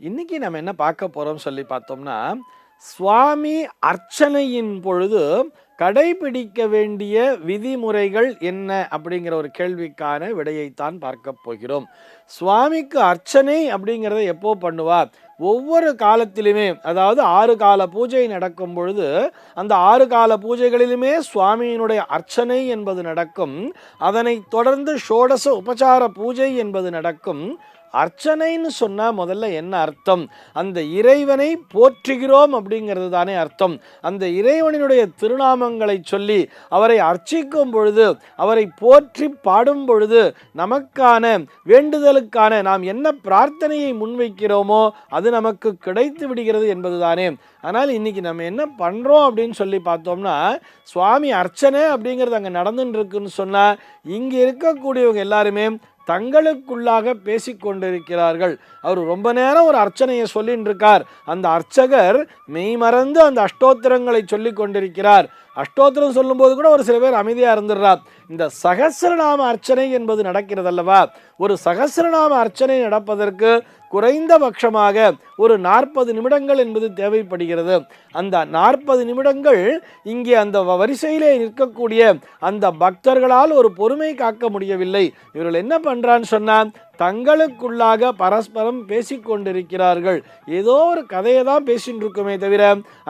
இன்னைக்கு நம்ம என்ன பார்க்க போகிறோம் சொல்லி பார்த்தோம்னா சுவாமி அர்ச்சனையின் பொழுது கடைபிடிக்க வேண்டிய விதிமுறைகள் என்ன அப்படிங்கிற ஒரு கேள்விக்கான விடையைத்தான் பார்க்க போகிறோம். சுவாமிக்கு அர்ச்சனை அப்படிங்கிறத எப்போ பண்ணுவார் ஒவ்வொரு காலத்திலுமே அதாவது ஆறு கால பூஜை நடக்கும் பொழுது அந்த ஆறு கால பூஜைகளிலுமே சுவாமியினுடைய அர்ச்சனை என்பது நடக்கும். அதனைத் தொடர்ந்து ஷோடச உபசார பூஜை என்பது நடக்கும். அர்ச்சனைன்னு சொன்னால் முதல்ல என்ன அர்த்தம்? அந்த இறைவனை போற்றுகிறோம் அப்படிங்கிறது தானே அர்த்தம். அந்த இறைவனினுடைய திருநாமங்களை சொல்லி அவரை அர்ச்சிக்கும் பொழுது அவரை போற்றி பாடும் பொழுது நமக்கான வேண்டுதலுக்கான நாம் என்ன பிரார்த்தனையை முன்வைக்கிறோமோ அது நமக்கு கிடைத்து விடுகிறது என்பது தானே ஆனால் இன்றைக்கி நம்ம என்ன பண்ணுறோம் அப்படின்னு சொல்லி பார்த்தோம்னா சுவாமி அர்ச்சனை அப்படிங்கிறது அங்கே நடந்துட்டு இருக்குன்னு சொன்னால் இங்கே இருக்கக்கூடியவங்க எல்லாருமே தங்களுக்குள்ளாக பேசிக்கொண்டிருக்கிறார்கள். அவர் ரொம்ப நேரம் ஒரு அர்ச்சனையை சொல்லின்னு இருக்கார் அந்த அர்ச்சகர் மெய்மறந்து அந்த அஷ்டோத்திரங்களை சொல்லி கொண்டிருக்கிறார் அஷ்டோத்திரம் சொல்லும்போது கூட ஒரு சில பேர் அமைதியாக இருந்துடுறார் இந்த சகசிரநாம அர்ச்சனை என்பது நடக்கிறது அல்லவா ஒரு சகசிரநாம அர்ச்சனை நடப்பதற்கு குறைந்தபட்சமாக ஒரு நாற்பது நிமிடங்கள் என்பது தேவைப்படுகிறது. அந்த நாற்பது நிமிடங்கள் இங்கே அந்த வ- வரிசையிலே நிற்கக்கூடிய அந்த பக்தர்களால் ஒரு பொறுமை காக்க முடியவில்லை. இவர்கள் என்ன பண்றான்னு சொன்னால் தங்களுக்குள்ளாக பரஸ்பரம் பேசிக்கொண்டிருக்கிறார்கள். ஏதோ ஒரு கதையை தான் பேசிட்டு இருக்குமே தவிர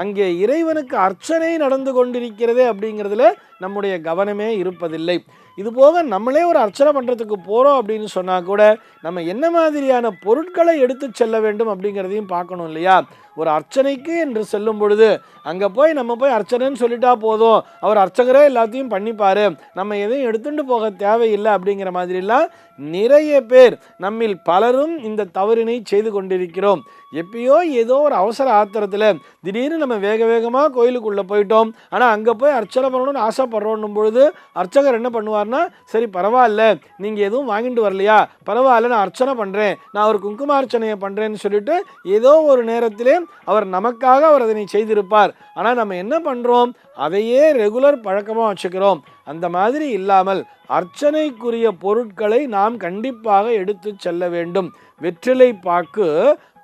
அங்கே இறைவனுக்கு அர்ச்சனை நடந்து கொண்டிருக்கிறதே அப்படிங்கிறதுல நம்முடைய கவனமே இருப்பதில்லை. இது போக நம்மளே ஒரு அர்ச்சனை பண்ணுறதுக்கு போகிறோம் அப்படின்னு சொன்னால் கூட நம்ம என்ன மாதிரியான பொருட்களை எடுத்து செல்ல வேண்டும் அப்படிங்கிறதையும் பார்க்கணும் இல்லையா? ஒரு அர்ச்சனைக்கு என்று செல்லும் பொழுது அங்கே போய் நம்ம போய் அர்ச்சனைன்னு சொல்லிட்டா போதும். அவர் அர்ச்சகரே எல்லாத்தையும் பண்ணிப்பார். நம்ம எதையும் எடுத்துகிட்டு போக தேவையில்லை அப்படிங்கிற மாதிரிலாம் நிறைய பேர் நம்மில் பலரும் இந்த தவறினை செய்து கொண்டிருக்கிறோம். எப்பயோ ஏதோ ஒரு அவசர ஆத்திரத்தில் திடீர்னு நம்ம வேக வேகமாக கோயிலுக்குள்ளே போயிட்டோம். ஆனால் அங்கே போய் அர்ச்சனை பண்ணணும்னு ஆசைப்படுறோன்னும் பொழுது அர்ச்சகர் என்ன பண்ணுவார்னா சரி பரவாயில்ல. நீங்கள் எதுவும் வாங்கிட்டு வரலையா? பரவாயில்ல நான் அர்ச்சனை பண்ணுறேன் நான் ஒரு குங்குமார்ச்சனையை பண்ணுறேன்னு சொல்லிட்டு ஏதோ ஒரு நேரத்திலே அவர் நமக்காக அவர் அதனை செய்திருப்பார். ஆனால் நம்ம என்ன பண்ணுறோம் அதையே ரெகுலர் பழக்கமாக வச்சுக்கிறோம். அந்த மாதிரி இல்லாமல் அர்ச்சனைக்குரிய பொருட்களை நாம் கண்டிப்பாக எடுத்து செல்ல வேண்டும். வெற்றிலை பாக்கு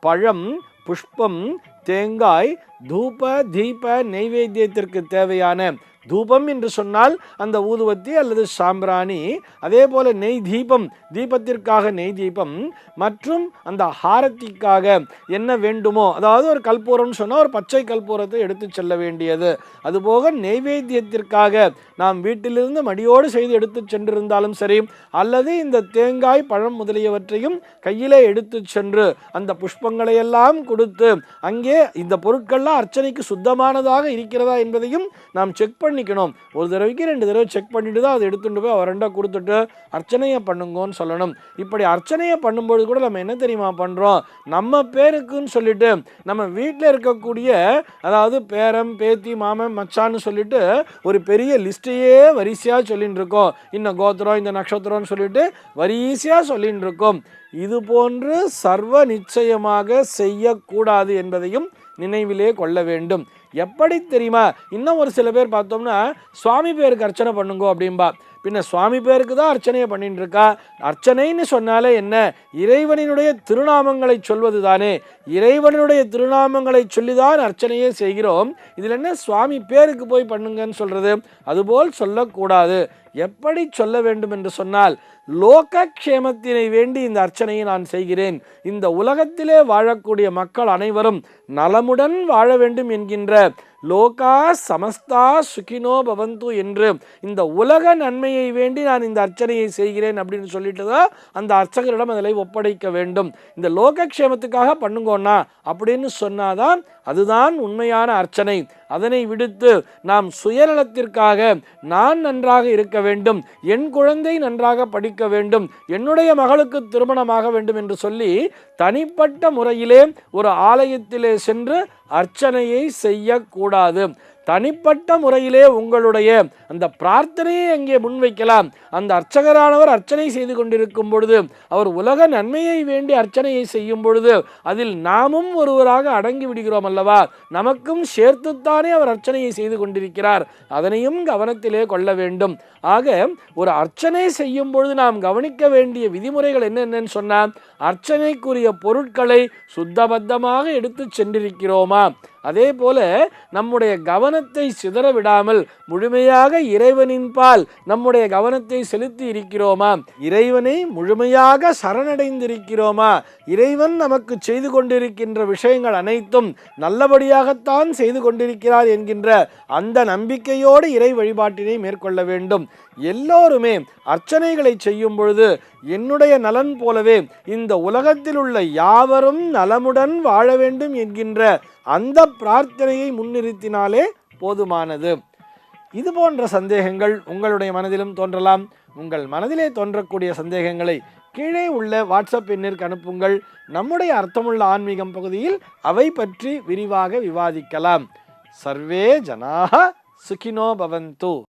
பழம் புஷ்பம் தேங்காய் தூப தீப நெய்வேத்தியத்திற்கு தேவையான தூபம் என்று சொன்னால் அந்த ஊதுவத்தி அல்லது சாம்பிராணி அதே போல நெய் தீபம் தீபத்திற்காக நெய் தீபம் மற்றும் அந்த ஹாரத்திக்காக என்ன வேண்டுமோ அதாவது ஒரு கல்பூரம்னு சொன்னால் ஒரு பச்சை கற்பூரத்தை எடுத்து செல்ல வேண்டியது. அதுபோக நெய்வேத்தியத்திற்காக நாம் வீட்டிலிருந்து மடியோடு செய்து எடுத்து சென்றிருந்தாலும் சரி அல்லது இந்த தேங்காய் பழம் முதலியவற்றையும் கையிலே எடுத்து சென்று அந்த புஷ்பங்களை எல்லாம் கொடுத்து அங்கே இந்த பொருட்கள்லாம் அர்ச்சனைக்கு சுத்தமானதாக இருக்கிறதா என்பதையும் நாம் செக் பண்ணி பண்ணிக்கணும். ஒரு தடவைக்கு ரெண்டு தடவை செக் பண்ணிட்டு தான் அதை எடுத்துகிட்டு போய் அவரண்டா கொடுத்துட்டு அர்ச்சனையை பண்ணுங்கன்னு சொல்லணும். இப்படி அர்ச்சனையை பண்ணும்போது கூட நம்ம என்ன தெரியுமா பண்ணுறோம் நம்ம பேருக்குன்னு சொல்லிட்டு நம்ம வீட்டில் இருக்கக்கூடிய அதாவது பேரம் பேத்தி மாமன் மச்சான்னு சொல்லிட்டு ஒரு பெரிய லிஸ்ட்டையே வரிசையாக சொல்லிட்டு இருக்கோம். இந்த கோத்திரம் இந்த நட்சத்திரம்னு சொல்லிட்டு வரிசையாக சொல்லிட்டு இருக்கோம். இது போன்று சர்வ நிச்சயமாக செய்யக்கூடாது என்பதையும் நினைவிலே கொள்ள வேண்டும். எப்படி தெரியுமா? இன்னும் ஒரு சில பேர் பார்த்தோம்னா சுவாமி பேருக்கு அர்ச்சனை பண்ணுங்கோ அப்படிம்பா. பின்ன சுவாமி பேருக்கு தான் அர்ச்சனையை பண்ணிட்டு இருக்கா அர்ச்சனைன்னு சொன்னாலே என்ன? இறைவனினுடைய திருநாமங்களை சொல்வது தானே இறைவனுடைய திருநாமங்களை சொல்லிதான் அர்ச்சனையே செய்கிறோம். இதில் என்ன? சுவாமி பேருக்கு போய் பண்ணுங்கன்னு சொல்றது. அதுபோல் சொல்லக்கூடாது. எப்படி சொல்ல வேண்டும் என்று சொன்னால் லோகக்ஷேமத்தினை வேண்டி இந்த அர்ச்சனையை நான் செய்கிறேன். இந்த உலகத்திலே வாழக்கூடிய மக்கள் அனைவரும் நலமுடன் வாழ வேண்டும் என்கின்ற லோகா சமஸ்தா சுகினோ பவந்து என்று. இந்த உலக நன்மையை வேண்டி நான் இந்த அர்ச்சனையை செய்கிறேன் அப்படின்னு சொல்லிட்டு தான் அந்த அர்ச்சகரிடம் அதில் ஒப்படைக்க வேண்டும். இந்த லோகக்ஷேமத்துக்காக பண்ணுங்கோண்ணா அப்படின்னு சொன்னாதான் அதுதான் உண்மையான அர்ச்சனை. அதனை விடுத்து நாம் சுயநலத்திற்காக நான் நன்றாக இருக்க வேண்டும் என் குழந்தை நன்றாக படிக்க வேண்டும் என்னுடைய மகளுக்கு திருமணமாக வேண்டும் என்று சொல்லி தனிப்பட்ட முறையிலே ஒரு ஆலயத்திலே சென்று அர்ச்சனையை செய்யக்கூடாது. தனிப்பட்ட முறையிலே உங்களுடைய அந்த பிரார்த்தனையை அங்கே முன்வைக்கலாம். அந்த அர்ச்சகரானவர் அர்ச்சனை செய்து கொண்டிருக்கும் பொழுது அவர் உலக நன்மையை வேண்டி அர்ச்சனையை செய்யும் பொழுது அதில் நாமும் ஒருவராக அடங்கி விடுகிறோம் அல்லவா? நமக்கும் சேர்த்துத்தானே அவர் அர்ச்சனையை செய்து கொண்டிருக்கிறார். அதனையும் கவனத்திலே கொள்ள வேண்டும். ஆக ஒரு அர்ச்சனை செய்யும் பொழுது நாம் கவனிக்க வேண்டிய விதிமுறைகள் என்னென்னு சொன்னால் அர்ச்சனைக்குரிய பொருட்களை சுத்தபத்தமாக எடுத்து சென்றிருக்கிறோமா? அதே போல நம்முடைய கவனத்தை சிதற விடாமல் முழுமையாக இறைவனின் பால் நம்முடைய கவனத்தை செலுத்தி இருக்கிறோமா? இறைவனை முழுமையாக சரணடைந்திருக்கிறோமா? இறைவன் நமக்கு செய்து கொண்டிருக்கின்ற விஷயங்கள் அனைத்தும் நல்லபடியாகத்தான் செய்து கொண்டிருக்கிறார் என்கின்ற அந்த நம்பிக்கையோடு இறை வழிபாட்டினை மேற்கொள்ள வேண்டும். எல்லோருமே அர்ச்சனைகளை செய்யும் பொழுது என்னுடைய நலன் போலவே இந்த உலகத்தில் உள்ள யாவரும் நலமுடன் வாழ வேண்டும் என்கின்ற அந்த பிரார்த்தனையை முன்னிறுத்தினாலே போதுமானது. இது போன்ற சந்தேகங்கள் உங்களுடைய மனதிலும் தோன்றலாம். உங்கள் மனதிலே தோன்றக்கூடிய சந்தேகங்களை கீழே உள்ள வாட்ஸ்அப் எண்ணிற்கு அனுப்புங்கள். நம்முடைய அர்த்தமுள்ள ஆன்மீகம் பகுதியில் அவை பற்றி விரிவாக விவாதிக்கலாம். சர்வே ஜனாக சுகினோ பவந்து.